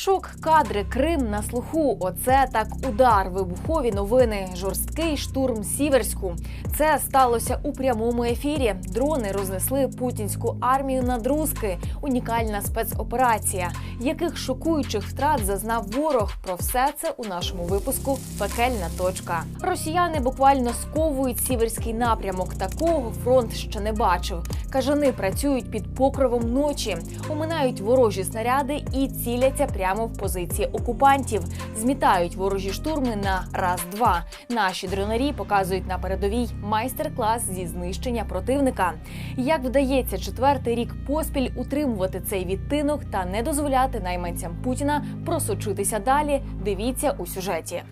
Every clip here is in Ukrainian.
Шок, кадри, Крим на слуху. Оце так удар. Вибухові новини. Жорсткий штурм Сіверську. Це сталося у прямому ефірі. Дрони рознесли путінську армію на друзки. Унікальна спецоперація. Яких шокуючих втрат зазнав ворог? Про все це у нашому випуску Пекельна точка. Росіяни буквально сковують сіверський напрямок. Такого фронт ще не бачив. Кажани працюють під покровом ночі, оминають ворожі снаряди і ціляться прямо в позиції окупантів. Змітають ворожі штурми на раз-два. Наші дронарі показують на передовій майстер-клас зі знищення противника. Як вдається четвертий рік поспіль утримувати цей відтинок та не дозволяти найманцям Путіна просочитися далі? Дивіться у сюжеті.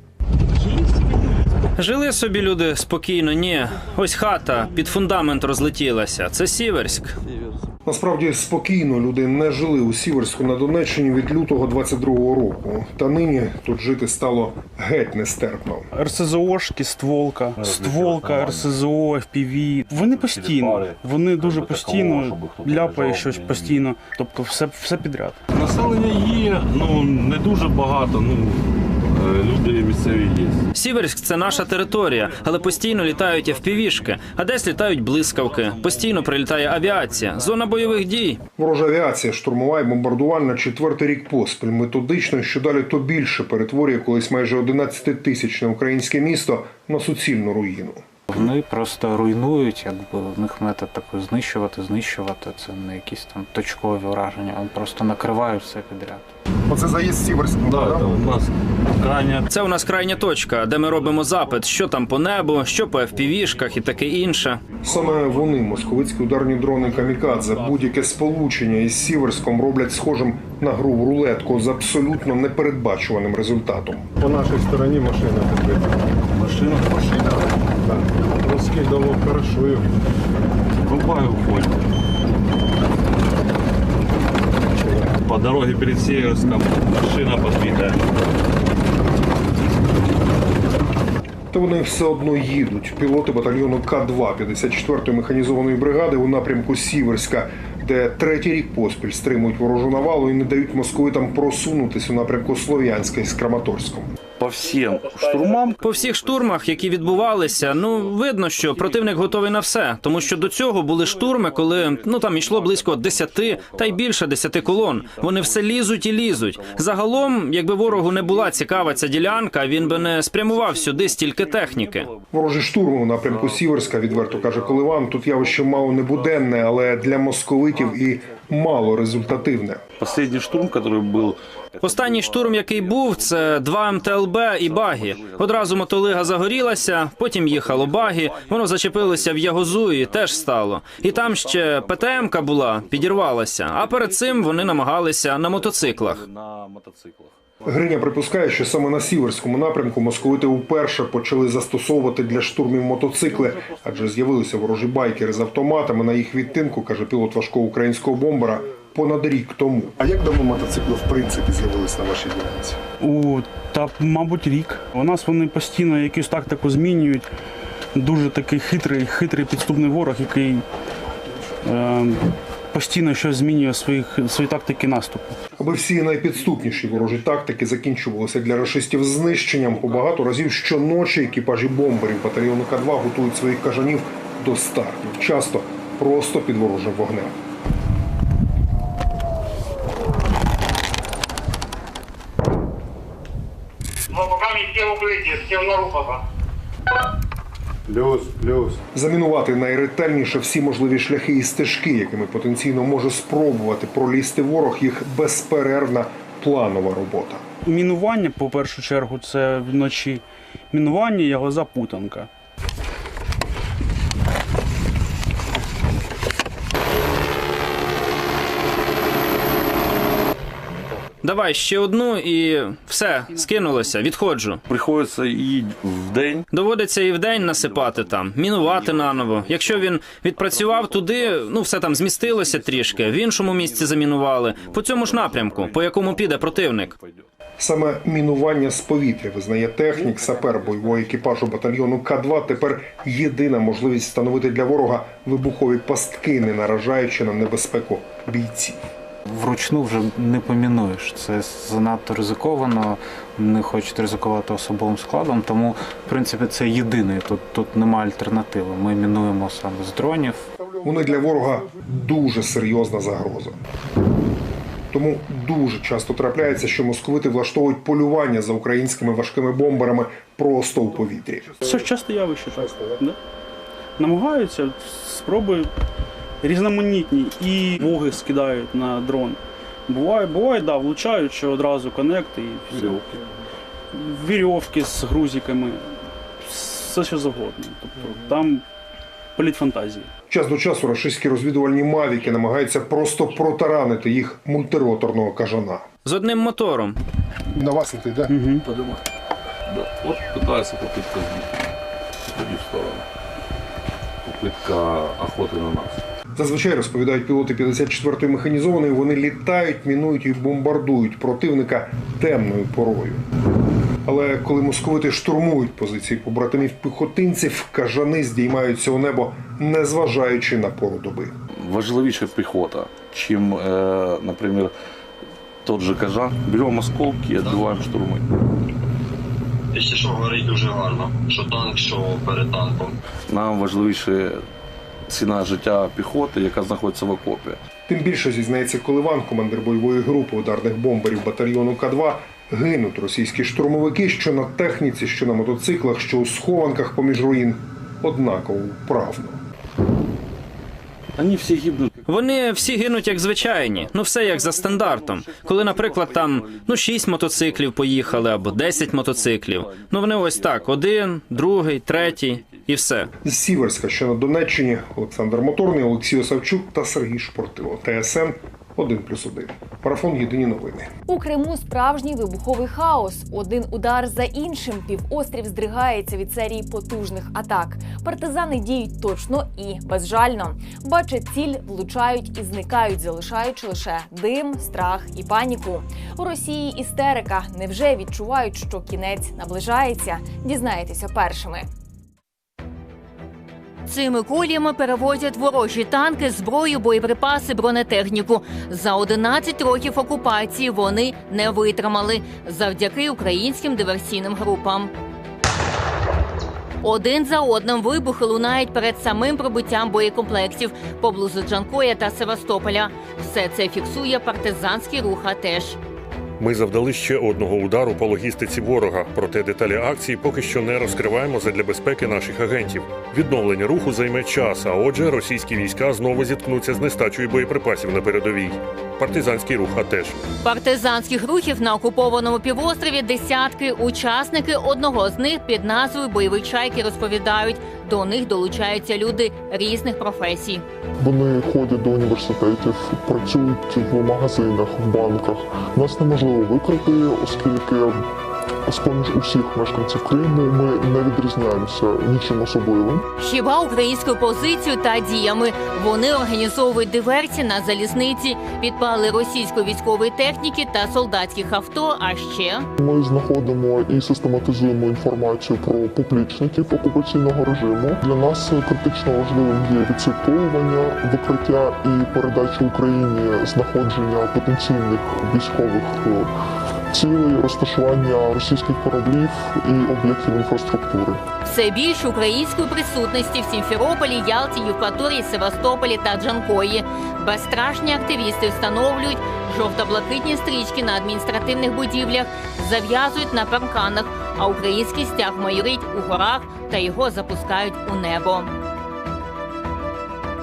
Жили собі люди спокійно. Ні, ось хата під фундамент розлетілася. Це Сіверськ. Насправді спокійно люди не жили у Сіверську на Донеччині від лютого 22-го року. Та нині тут жити стало геть нестерпно. РСЗОшки, стволка, стволка, РСЗО, FPV. Вони постійно. Вони дуже постійно ляпає щось постійно. Тобто все, все підряд. Населення є, ну не дуже багато. Ну люди місцеві є. Сіверськ це наша територія, але постійно літають FPV-шки, а десь літають блискавки. Постійно прилітає авіація. Зона бойових дій. Ворожа авіація штурмова і бомбардувальна четвертий рік поспіль. Методично, що далі то більше перетворює колись майже 11-тисячне українське місто на суцільну руїну. Вони просто руйнують, якби в них метод такий знищувати, знищувати. Це не якісь там точкові враження, вони просто накривають все підряд. Оце заїзд Сіверську. Да, це у нас крайня Це у нас крайня точка, де ми робимо запит, що там по небу, що по FPV-шках і таке інше. Саме вони, московицькі ударні дрони Камікадзе, будь-яке сполучення із Сіверськом роблять схожим на гру в рулетку з абсолютно непередбачуваним результатом. По нашій стороні машина підбита. Машина, машина. Так. Розкидало хорошо. їх. Рубаю в. По дороге перед Северском машина подбитая. Та вони все одно їдуть. Пілоти батальйону К-2 54-ї механізованої бригади у напрямку Сіверська, де третій рік поспіль стримують ворожу навалу і не дають московитам просунутись у напрямку Слов'янська із Краматорськом. По всім штурмам По всіх штурмах, які відбувалися, ну видно, що противник готовий на все, тому що до цього були штурми, коли ну там йшло близько 10 та й більше 10 колон. Вони все лізуть і лізуть. Загалом, якби ворогу не була цікава ця ділянка, він би не спрямував сюди стільки техніки. Ворожі штурми у напрямку Сіверська, відверто каже Коливан, тут явище мало не буденне, але для московитів і мало результативне. Последний штурм, який був Останній штурм, який був, це два МТЛБ і баги. Одразу мотолига загорілася, потім їхало баги. воно зачепилося в ягозу і теж стало. І там ще ПТМка була, підірвалася. А перед цим вони намагалися на мотоциклах. Гриня припускає, що саме на сіверському напрямку московити вперше почали застосовувати для штурмів мотоцикли, адже з'явилися ворожі байкери з автоматами на їх відтинку, каже пілот важкого українського бомбера. Понад рік тому. А як давно мотоцикли в принципі з'явились на вашій ділянці? У та, мабуть, рік. У нас вони постійно якусь тактику змінюють. Дуже такий хитрий, хитрий підступний ворог, який е, постійно щось змінює своїх, свої тактики наступу. Аби всі найпідступніші ворожі тактики закінчувалися для рашистів знищенням по багато разів щоночі екіпажі бомберів батальйону К-2 готують своїх кажанів до стартів, часто просто під ворожим вогнем. Боками все укрытия, все в нору пока. Плюс, плюс. Замінувати найретельніше всі можливі шляхи і стежки, якими потенційно може спробувати пролізти ворог, їх безперервна планова робота. Мінування, по першу чергу, це вночі. Мінування його запутанка. Давай ще одну і все, скинулося, відходжу. Приходиться і в день. Доводиться і вдень насипати там, мінувати наново. Якщо він відпрацював туди, ну все там змістилося трішки, в іншому місці замінували. По цьому ж напрямку, по якому піде противник. Саме мінування з повітря визнає технік, сапер бойового екіпажу батальйону К-2 тепер єдина можливість встановити для ворога вибухові пастки, не наражаючи на небезпеку бійців. Вручну вже не помінуєш. Це занадто ризиковано. Не хочуть ризикувати особовим складом, тому в принципі це єдиний. Тут тут немає альтернативи. Ми мінуємо саме з дронів. Вони для ворога дуже серйозна загроза. Тому дуже часто трапляється, що московити влаштовують полювання за українськими важкими бомберами просто у повітрі. Це ж часте явище, так. Да? Намагаються спроби різноманітні і воги скидають на дрон. Буває, буває, да, влучають, що одразу коннект і все. Вірьовки з грузиками, все що завгодно. Тобто там політ фантазії. Час до часу рашистські розвідувальні мавіки намагаються просто протаранити їх мультироторного кажана. З одним мотором. На вас летить, да? Подумай. Да. От питається попитка збити. Попитка охоти на нас. Зазвичай розповідають пілоти 54-ї механізованої, вони літають, мінують і бомбардують противника темною порою. Але коли московити штурмують позиції побратимів піхотинців, кажани здіймаються у небо, незважаючи на пору доби. Важливіше піхота, чим, е, наприклад, тот же кажан. Беремо осколки і відбиваємо штурми. Якщо що горить дуже гарно, що танк, що перед танком. Нам важливіше ціна життя піхоти, яка знаходиться в окопі. Тим більше зізнається Коливан, командир бойової групи ударних бомберів батальйону К-2, гинуть російські штурмовики, що на техніці, що на мотоциклах, що у схованках поміж руїн, однаково вправно. Вони всі гибнуть. Вони всі гинуть як звичайні, ну все як за стандартом. Коли, наприклад, там ну 6 мотоциклів поїхали або 10 мотоциклів. Ну вони ось так: один, другий, третій і все. З Сіверська, що на Донеччині, Олександр Моторний, Олексій Осавчук та Сергій Шпортило. ТСН 1+,1. Марафон Єдині новини. У Криму справжній вибуховий хаос. Один удар за іншим. Півострів здригається від серії потужних атак. Партизани діють точно і безжально. Бачать ціль, влучають і зникають, залишаючи лише дим, страх і паніку. У Росії істерика. Невже відчувають, що кінець наближається? Дізнаєтеся першими. Цими коліями перевозять ворожі танки, зброю, боєприпаси, бронетехніку. За 11 років окупації вони не витримали завдяки українським диверсійним групам. Один за одним вибухи лунають перед самим прибуттям боєкомплектів поблизу Джанкоя та Севастополя. Все це фіксує партизанський рух АТЕШ. Ми завдали ще одного удару по логістиці ворога, проте деталі акції поки що не розкриваємо задля безпеки наших агентів. Відновлення руху займе час, а отже, російські війська знову зіткнуться з нестачею боєприпасів на передовій. Партизанський рух АТЕШ. Партизанських рухів на окупованому півострові десятки. Учасники одного з них під назвою Бойові чайки розповідають, до них долучаються люди різних професій. Вони ходять до університетів, працюють в магазинах, в банках. Нас неможливо викрити, оскільки з поміж усіх мешканців Криму ми не відрізняємося нічим особливим. Хіба українською позицією та діями вони організовують диверсії на залізниці, підпали російської військової техніки та солдатських авто. А ще Ми знаходимо і систематизуємо інформацію про поплічників окупаційного режиму. Для нас критично важливим є відслідковування, викриття і передача Україні знаходження потенційних військових е, розташування російських кораблів і об'єктів інфраструктури. все більше української присутності в Сімферополі, Ялті, Євпаторії, Севастополі та Джанкої. Безстрашні активісти встановлюють жовто-блакитні стрічки на адміністративних будівлях, зав'язують на парканах, а український стяг майорить у горах та його запускають у небо.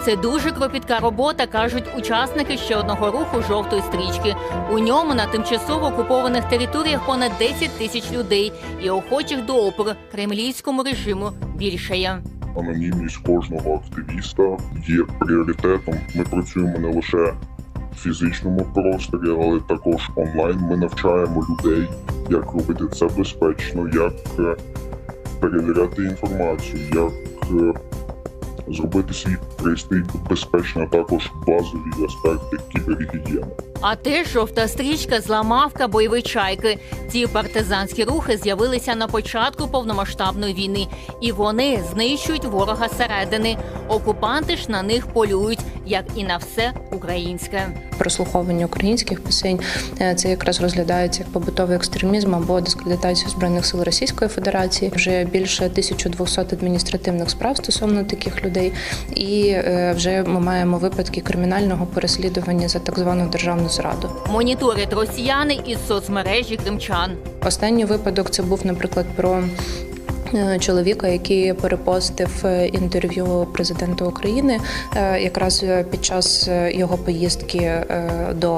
Це дуже кропітка робота, кажуть учасники ще одного руху жовтої стрічки. У ньому на тимчасово окупованих територіях понад 10 тисяч людей і охочих до опору кремлівському режиму більшає. Анонімність кожного активіста є пріоритетом. Ми працюємо не лише в фізичному просторі, але також онлайн. Ми навчаємо людей, як робити це безпечно, як е, перевіряти інформацію, як е, зробити свій пристрій безпечно, а також базові аспекти кібергігієни. А теж жовта стрічка зламавка бойові чайки. Ці партизанські рухи з'явилися на початку повномасштабної війни, і вони знищують ворога зсередини. Окупанти ж на них полюють як і на все українське. прослуховування українських пісень. Е, Це якраз розглядається як побутовий екстремізм або дискредитація збройних сил Російської Федерації. Вже більше 1200 адміністративних справ стосовно таких людей, і е, вже ми маємо випадки кримінального переслідування за так звану державну зраду. Моніторять росіяни із соцмережі кримчан. Останній випадок це був, наприклад, про. Е, Чоловіка, який перепостив е, інтерв'ю президента України, е, якраз під час його поїздки до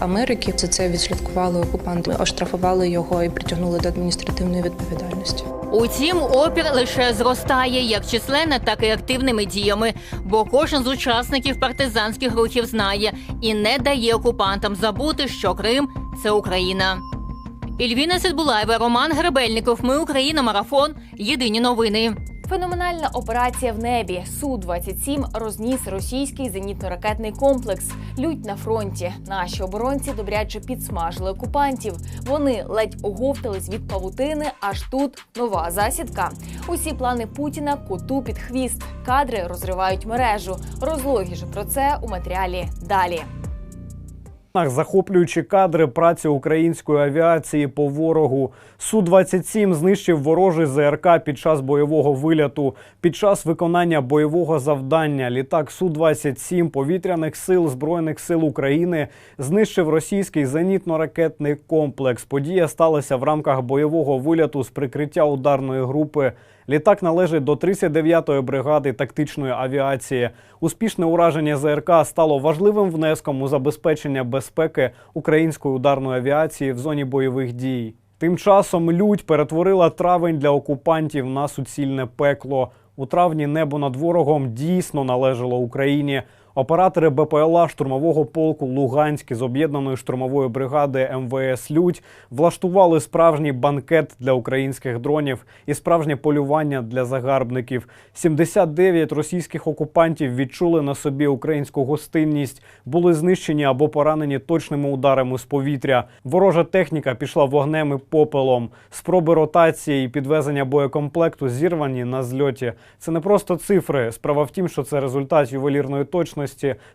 Америки, за це відслідкували окупанти, оштрафували його і притягнули до адміністративної відповідальності. Утім, опір лише зростає як численне, так і активними діями, бо кожен з учасників партизанських рухів знає і не дає окупантам забути, що Крим це Україна. Ільвіна Сидбулаєва, Роман Гребельников. Ми Україна. Марафон. Єдині новини. Феноменальна операція в небі. Су 27 розніс російський зенітно-ракетний комплекс. Лють на фронті. Наші оборонці добряче підсмажили окупантів. Вони ледь оговтались від павутини. Аж тут нова засідка. Усі плани Путіна коту під хвіст. Кадри розривають мережу. Розлогіше про це у матеріалі далі. Захоплюючі кадри праці української авіації по ворогу. Су-27 знищив ворожий ЗРК під час бойового виляту. Під час виконання бойового завдання літак Су-27 повітряних сил Збройних сил України знищив російський зенітно-ракетний комплекс. Подія сталася в рамках бойового виляту з прикриття ударної групи. Літак належить до 39-ї бригади тактичної авіації. Успішне ураження ЗРК стало важливим внеском у забезпечення безпеки української ударної авіації в зоні бойових дій. Тим часом лють перетворила травень для окупантів на суцільне пекло. У травні небо над ворогом дійсно належало Україні. Оператори БПЛА штурмового полку Луганськ з об'єднаної штурмової бригади МВС Людь влаштували справжній банкет для українських дронів і справжнє полювання для загарбників. 79 російських окупантів відчули на собі українську гостинність, були знищені або поранені точними ударами з повітря. Ворожа техніка пішла вогнем і попелом. Спроби ротації і підвезення боєкомплекту зірвані на зльоті. Це не просто цифри. Справа в тім, що це результат ювелірної точності,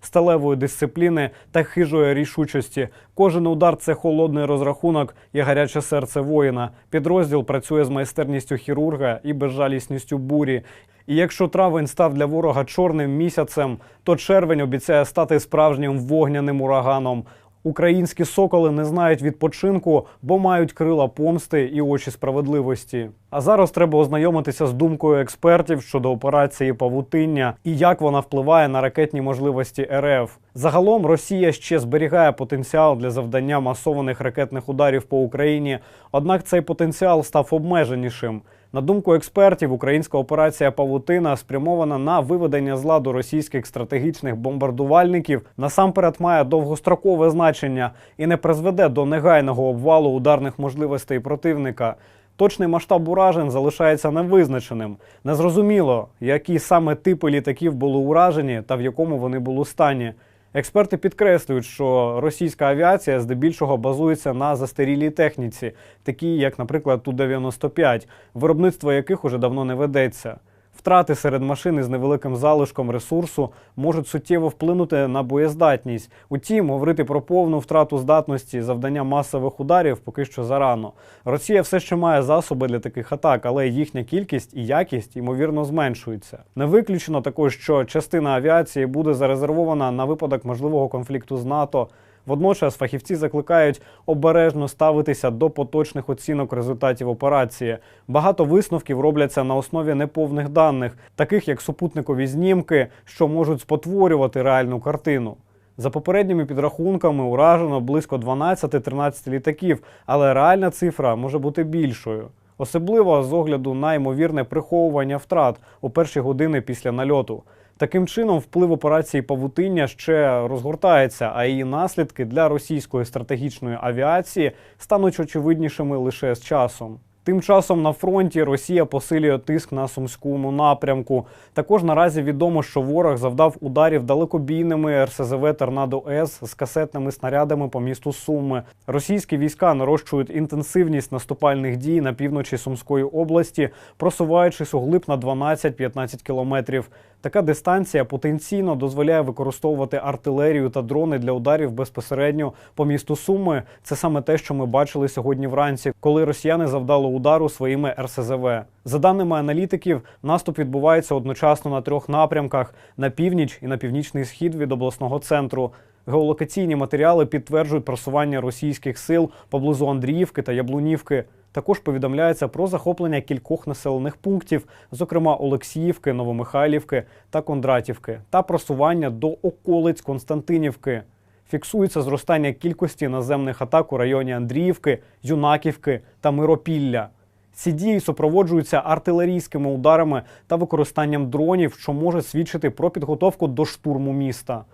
сталевої дисципліни та хижої рішучості. Кожен удар це холодний розрахунок і гаряче серце воїна. Підрозділ працює з майстерністю хірурга і безжалісністю бурі. І якщо травень став для ворога чорним місяцем, то червень обіцяє стати справжнім вогняним ураганом. Українські соколи не знають відпочинку, бо мають крила помсти і очі справедливості. А зараз треба ознайомитися з думкою експертів щодо операції Павутиння і як вона впливає на ракетні можливості РФ. Загалом Росія ще зберігає потенціал для завдання масованих ракетних ударів по Україні, однак цей потенціал став обмеженішим. На думку експертів, українська операція Павутина спрямована на виведення з ладу російських стратегічних бомбардувальників, насамперед має довгострокове значення і не призведе до негайного обвалу ударних можливостей противника. Точний масштаб уражень залишається невизначеним. Незрозуміло, які саме типи літаків були уражені та в якому вони були стані. Експерти підкреслюють, що російська авіація здебільшого базується на застарілій техніці, такій як, наприклад, Ту-95, виробництво яких уже давно не ведеться. Втрати серед машини з невеликим залишком ресурсу можуть суттєво вплинути на боєздатність. Утім, говорити про повну втрату здатності завдання масових ударів поки що зарано. Росія все ще має засоби для таких атак, але їхня кількість і якість ймовірно зменшуються. Не виключено також, що частина авіації буде зарезервована на випадок можливого конфлікту з НАТО. Водночас фахівці закликають обережно ставитися до поточних оцінок результатів операції. Багато висновків робляться на основі неповних даних, таких як супутникові знімки, що можуть спотворювати реальну картину. За попередніми підрахунками уражено близько 12-13 літаків, але реальна цифра може бути більшою. Особливо з огляду на ймовірне приховування втрат у перші години після нальоту. Таким чином, вплив операції Павутиння ще розгортається, а її наслідки для російської стратегічної авіації стануть очевиднішими лише з часом. Тим часом на фронті Росія посилює тиск на сумському напрямку. Також наразі відомо, що ворог завдав ударів далекобійними РСЗВ Торнадо С з касетними снарядами по місту Суми. Російські війська нарощують інтенсивність наступальних дій на півночі Сумської області, просуваючись углиб на 12-15 кілометрів. Така дистанція потенційно дозволяє використовувати артилерію та дрони для ударів безпосередньо по місту Суми. Це саме те, що ми бачили сьогодні вранці, коли росіяни завдали удару своїми РСЗВ. За даними аналітиків, наступ відбувається одночасно на трьох напрямках: на північ і на північний схід від обласного центру. Геолокаційні матеріали підтверджують просування російських сил поблизу Андріївки та Яблунівки. Також повідомляється про захоплення кількох населених пунктів, зокрема Олексіївки, Новомихайлівки та Кондратівки, та просування до околиць Константинівки. Фіксується зростання кількості наземних атак у районі Андріївки, Юнаківки та Миропілля. Ці дії супроводжуються артилерійськими ударами та використанням дронів, що може свідчити про підготовку до штурму міста.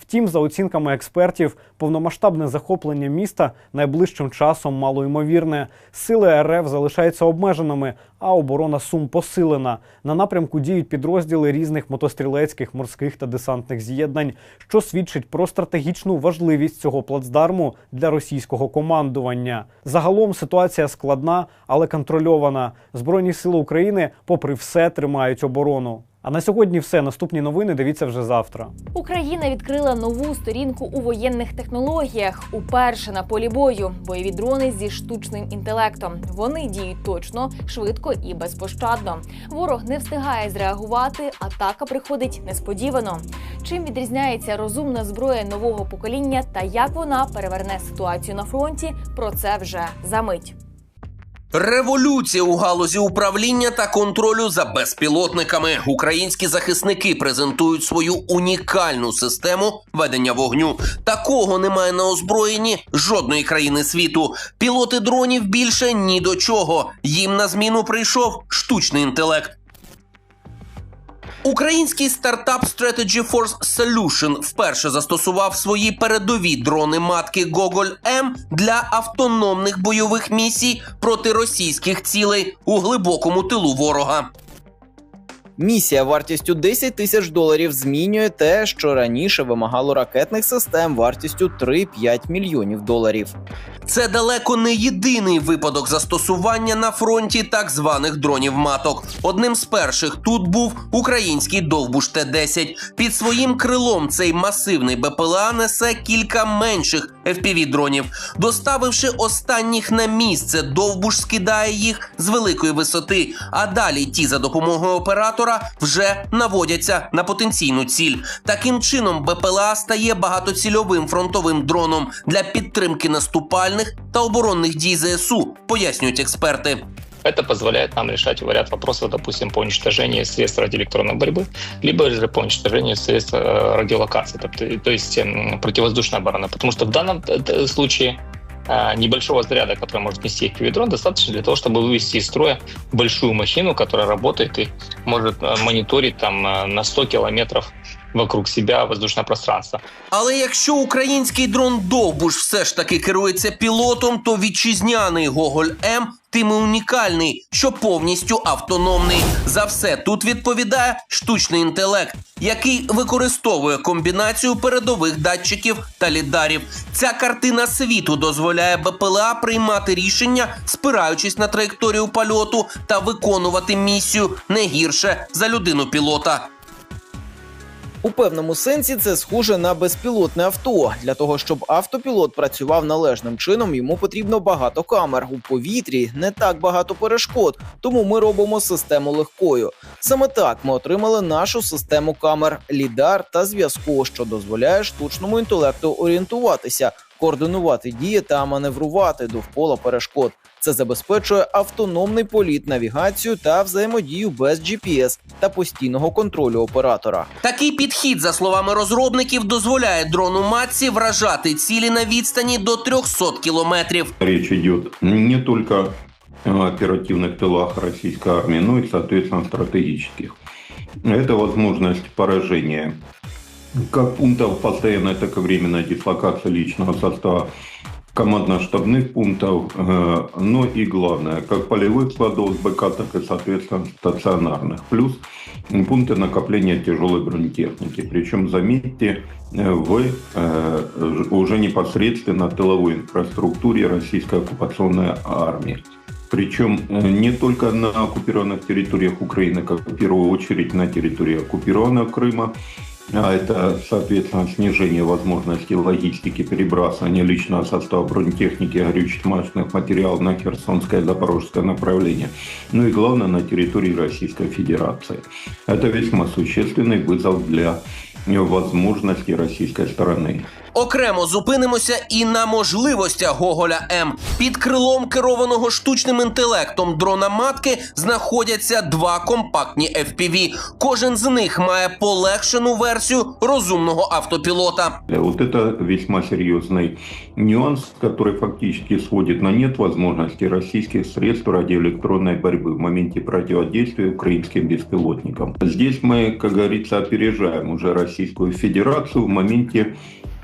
Втім, за оцінками експертів, повномасштабне захоплення міста найближчим часом малоймовірне. Сили РФ залишаються обмеженими, а оборона Сум посилена. На напрямку діють підрозділи різних мотострілецьких, морських та десантних з'єднань, що свідчить про стратегічну важливість цього плацдарму для російського командування. Загалом ситуація складна, але контрольована. Збройні сили України, попри все, тримають оборону. А на сьогодні все. Наступні новини дивіться вже завтра. Україна відкрила нову сторінку у воєнних технологіях. Уперше на полі бою бойові дрони зі штучним інтелектом. Вони діють точно, швидко і безпощадно. Ворог не встигає зреагувати. Атака приходить несподівано. Чим відрізняється розумна зброя нового покоління та як вона переверне ситуацію на фронті? Про це вже за мить. Революція у галузі управління та контролю за безпілотниками. Українські захисники презентують свою унікальну систему ведення вогню. Такого немає на озброєнні жодної країни світу. Пілоти дронів більше ні до чого. Їм на зміну прийшов штучний інтелект. Український стартап Strategy Force Solution вперше застосував свої передові дрони матки Gogol М для автономних бойових місій проти російських цілей у глибокому тилу ворога. Місія вартістю 10 тисяч доларів змінює те, що раніше вимагало ракетних систем вартістю 3-5 мільйонів доларів. Це далеко не єдиний випадок застосування на фронті так званих дронів маток. Одним з перших тут був український довбуш Т-10. Під своїм крилом цей масивний БПЛА несе кілька менших fpv дронів. Доставивши останніх на місце, довбуш скидає їх з великої висоти. А далі ті за допомогою оператора вже наводяться на потенційну ціль. Таким чином, БПЛА стає багатоцільовим фронтовим дроном для підтримки наступальних та оборонних дій ЗСУ, пояснюють експерти. Это позволяет нам решать ряд вопросов, допустим, по уничтожению средств радиоэлектронной борьбы, либо же по уничтожению средств э, радиолокации, то, есть э, противовоздушная оборона. Потому что в данном э, случае э, небольшого заряда, который может нести FPV-дрон, достаточно для того, чтобы вывести из строя большую махину, которая работает и может мониторить там на 100 километров вокруг себя воздушне пространство. Але якщо український дрон Довбуш все ж таки керується пілотом, то вітчизняний Гоголь М тим і унікальний, що повністю автономний. За все тут відповідає штучний інтелект, який використовує комбінацію передових датчиків та лідарів. Ця картина світу дозволяє БПЛА приймати рішення, спираючись на траєкторію польоту та виконувати місію не гірше за людину пілота. У певному сенсі це схоже на безпілотне авто. Для того, щоб автопілот працював належним чином, йому потрібно багато камер. У повітрі не так багато перешкод, тому ми робимо систему легкою. Саме так ми отримали нашу систему камер, лідар та зв'язку, що дозволяє штучному інтелекту орієнтуватися, координувати дії та маневрувати довкола перешкод. Це забезпечує автономний політ, навігацію та взаємодію без GPS та постійного контролю оператора. Такий підхід, за словами розробників, дозволяє дрону Матсі вражати цілі на відстані до 300 кілометрів. Речь идет не только о оперативных тылах российской армии, но и, соответственно, стратегических. Это возможность поражения как пунктов постоянной, так и временной дислокации личного состава командно-штабных пунктов, э, но и главное, как полевых складов с БК, так и, соответственно, стационарных. Плюс пункты накопления тяжелой бронетехники. Причем, заметьте, э, в э, уже непосредственно тыловой инфраструктуре российской оккупационной армии. Причем не только на оккупированных территориях Украины, как в первую очередь на территории оккупированного Крыма, а это, соответственно, снижение возможности логистики перебрасывания личного состава бронетехники и горюче-смазочных материалов на Херсонское и Запорожское направление. Ну и главное, на территории Российской Федерации. Это весьма существенный вызов для возможностей российской стороны. Окремо зупинимося і на можливостях Гоголя М. Під крилом керованого штучним інтелектом дрона матки знаходяться два компактні FPV. Кожен з них має полегшену версію розумного автопілота. Вот это весьма серьезный нюанс, который фактически сводит на нет возможности российских средств радиоэлектронной борьбы в моменте противодействия украинским беспилотникам. Здесь мы, как говорится, опережаем уже Российскую Федерацию в моменте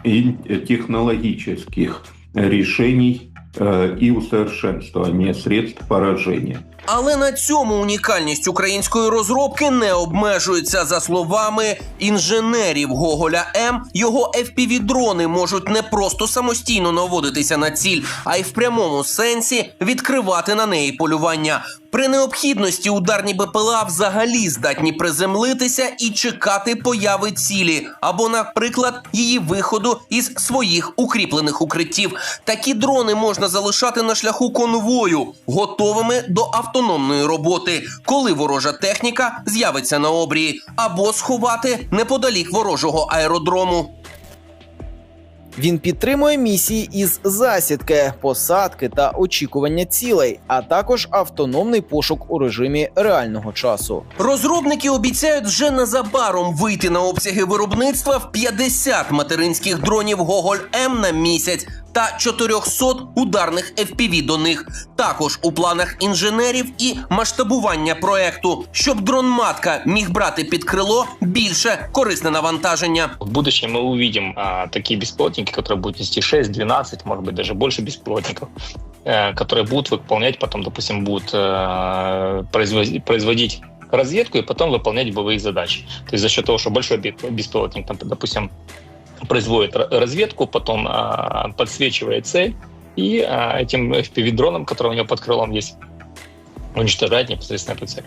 и технологических решений э, и усовершенствования средств поражения. Але на цьому унікальність української розробки не обмежується. За словами інженерів Гоголя М, його FPV-дрони можуть не просто самостійно наводитися на ціль, а й в прямому сенсі відкривати на неї полювання. При необхідності ударні БПЛА взагалі здатні приземлитися і чекати появи цілі, або, наприклад, її виходу із своїх укріплених укриттів. Такі дрони можна залишати на шляху конвою, готовими до автономної роботи, коли ворожа техніка з'явиться на обрії, або сховати неподалік ворожого аеродрому. Він підтримує місії із засідки, посадки та очікування цілей, а також автономний пошук у режимі реального часу. Розробники обіцяють вже незабаром вийти на обсяги виробництва в 50 материнських дронів Гоголь М на місяць та 400 ударних FPV до них. Також у планах інженерів і масштабування проекту, щоб дрон-матка міг брати під крило більше корисне навантаження. В будущем мы увидим а, такие беспилотники, которые будут нести 6, 12, может быть, даже больше беспилотников, э, которые будут выполнять, потом, допустим, будут э, производить, производить разведку и потом выполнять боевые задачи. То есть за счет того, что большой бе- беспилотник, там, допустим, производит ра- разведку, потом а, подсвечивает цель, и а, этим FPV-дроном, который у него под крылом есть, уничтожает непосредственно эту цель.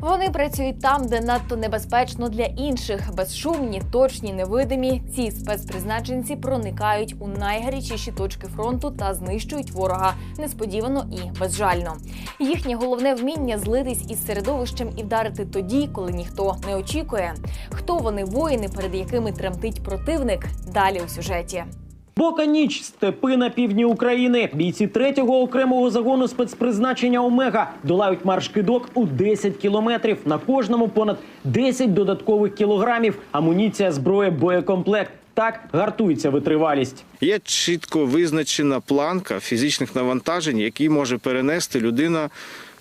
Вони працюють там, де надто небезпечно для інших. Безшумні, точні, невидимі. Ці спецпризначенці проникають у найгарячіші точки фронту та знищують ворога несподівано і безжально. Їхнє головне вміння злитись із середовищем і вдарити тоді, коли ніхто не очікує. Хто вони воїни, перед якими тремтить противник? Далі у сюжеті. Бока ніч, степи на півдні України. Бійці третього окремого загону спецпризначення Омега долають марш кидок у 10 кілометрів. На кожному понад 10 додаткових кілограмів. Амуніція, зброя, боєкомплект. Так гартується витривалість. Є чітко визначена планка фізичних навантажень, які може перенести людина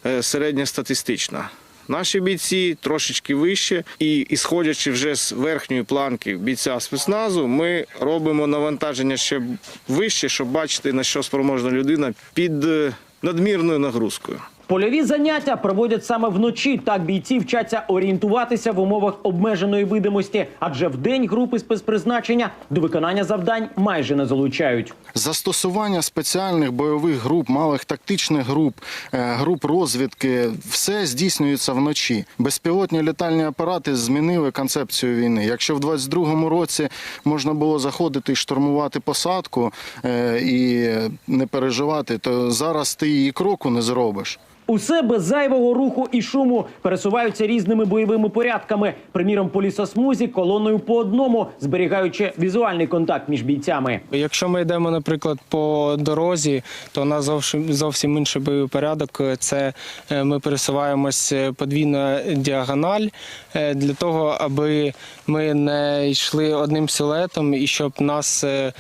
е, середньостатистична. Наші бійці трошечки вище, і ісходячи вже з верхньої планки бійця спецназу, ми робимо навантаження ще вище, щоб бачити на що спроможна людина під е, надмірною нагрузкою. Польові заняття проводять саме вночі. Так бійці вчаться орієнтуватися в умовах обмеженої видимості, адже вдень групи спецпризначення до виконання завдань майже не залучають. Застосування спеціальних бойових груп, малих тактичних груп, е, груп розвідки все здійснюється вночі. Безпілотні літальні апарати змінили концепцію війни. Якщо в 22-му році можна було заходити і штурмувати посадку е, і не переживати, то зараз ти і кроку не зробиш. Усе без зайвого руху і шуму пересуваються різними бойовими порядками. Приміром, по лісосмузі колоною по одному, зберігаючи візуальний контакт між бійцями. Якщо ми йдемо, наприклад, по дорозі, то у нас зовсім зовсім інший бойовий порядок. Це е, ми пересуваємось подвійна діагональ е, для того, аби ми не йшли одним силуетом і щоб нас е, е,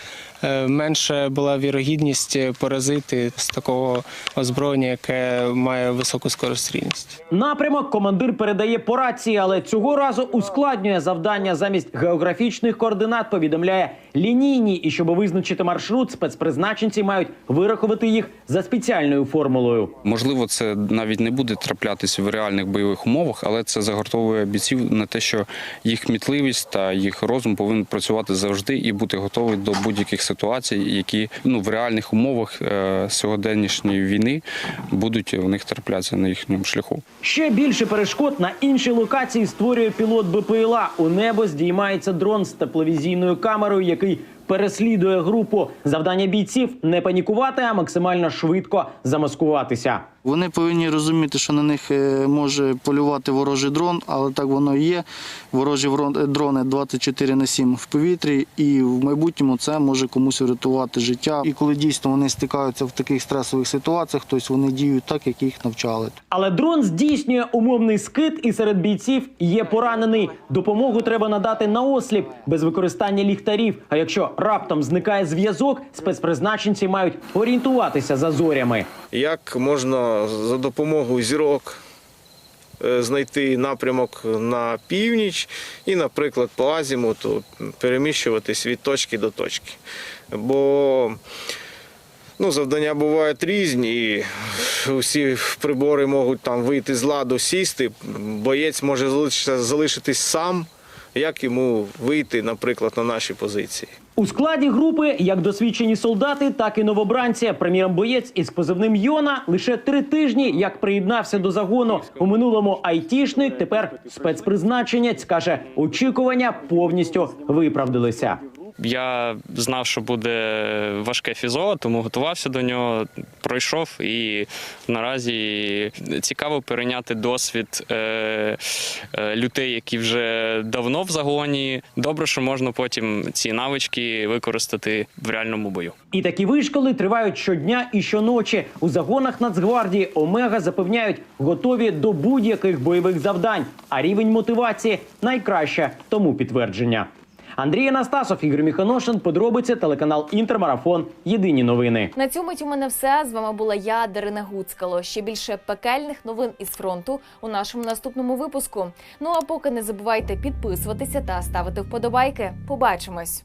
менше була вірогідність поразити з такого озброєння, яке має високу скорострільність. Напрямок командир передає по рації, але цього разу ускладнює завдання замість географічних координат. Повідомляє лінійні, і щоб визначити маршрут, спецпризначенці мають вирахувати їх за спеціальною формулою. Можливо, це навіть не буде траплятися в реальних бойових умовах, але це загортовує бійців на те, що їх кмітливість та їх розум повинен працювати завжди і бути готовий до будь-яких ситуацій, які ну в реальних умовах е, сьогоденнішньої війни будуть у них траплятися на їхньому шляху. Ще більше перешкод на іншій локації створює пілот БПЛА. У небо здіймається дрон з тепловізійною камерою, який переслідує групу. Завдання бійців не панікувати, а максимально швидко замаскуватися. Вони повинні розуміти, що на них е, може полювати ворожий дрон, але так воно і є. Ворожі дрони 24 на 7 в повітрі, і в майбутньому це може комусь врятувати життя. І коли дійсно вони стикаються в таких стресових ситуаціях, тобто вони діють так, як їх навчали. Але дрон здійснює умовний скид, і серед бійців є поранений. Допомогу треба надати наосліп без використання ліхтарів. А якщо раптом зникає зв'язок, спецпризначенці мають орієнтуватися за зорями. Як можна за допомогою зірок е, знайти напрямок на північ і, наприклад, по азімуту переміщуватись від точки до точки. Бо ну, завдання бувають різні, і усі прибори можуть там вийти з ладу, сісти. Боєць може залишитись сам. Як йому вийти, наприклад, на наші позиції? У складі групи як досвідчені солдати, так і новобранці. Прем'єром боєць із позивним Йона лише три тижні як приєднався до загону. У минулому айтішник, тепер спецпризначенець каже, очікування повністю виправдалися. Я знав, що буде важке фізо, тому готувався до нього, пройшов і наразі цікаво перейняти досвід е, е, людей, які вже давно в загоні. Добре, що можна потім ці навички використати в реальному бою. І такі вишколи тривають щодня і щоночі. У загонах Нацгвардії Омега запевняють, готові до будь-яких бойових завдань. А рівень мотивації найкраще тому підтвердження. Андрій Анастасов, Ігор Міханошин, подробиці, телеканал Інтермарафон. Єдині новини. На цьому у мене все. З вами була я, Дарина Гуцкало. Ще більше пекельних новин із фронту у нашому наступному випуску. Ну а поки не забувайте підписуватися та ставити вподобайки. Побачимось.